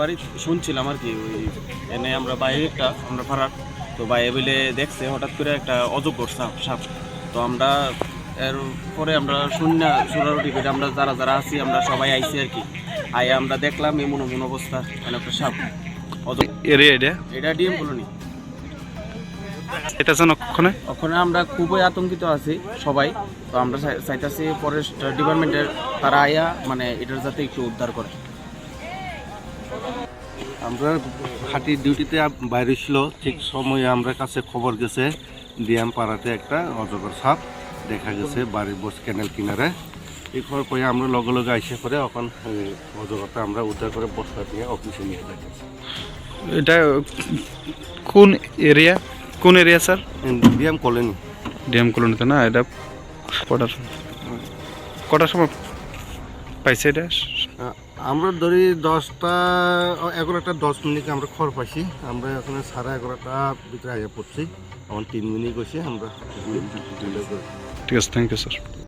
বাড়ি শুনছিলাম আর কি ওই এনে আমরা বাইরে একটা আমরা ভাড়ার তো বাইরে বলে দেখছে হঠাৎ করে একটা অজগর সাপ সাপ। তো আমরা এর পরে আমরা শূন্য সুরারুটি করে আমরা যারা যারা আছি আমরা সবাই আইছি আর কি। আই আমরা দেখলাম এমন এমন অবস্থা মানে একটা সাপ এটা? এটা ডিএম কলোনি। এটা যেন ওখানে? ওখানে আমরা খুবই আতঙ্কিত আছি সবাই। তো আমরা চাই- চাইতাছি ফরেস্ট ডিপার্টমেন্টের তারা আয়া মানে এটার যাতে একটু উদ্ধার করে। আমরা হাঁটি ডিউটিতে বাইরে ছিল ঠিক সময়ে আমরা কাছে খবর গেছে ডিএম পাড়াতে একটা অজগর সাপ দেখা গেছে বাড়ির বস ক্যানেল কিনারে। এই খবর পেয়ে আমরা লগে লগে আইসে করে এখন অজগরটা আমরা উদ্ধার করে বস্তা দিয়ে অফিসে নিয়ে যাচ্ছি এটা কোন এরিয়া কোন area sir DM colony. DM কলোনিতে না? এটা কটার কটার সময় পাইছে এটা? আমরা ধরি দশটা এগারোটা দশ মিনিটে আমরা খড় পাইছি। আমরা এখানে সাড়ে এগারোটা ভিতরে আগে পড়ছি। আমার তিন মিনিট গেছি আমরা ঠিক আছে থ্যাংক ইউ স্যার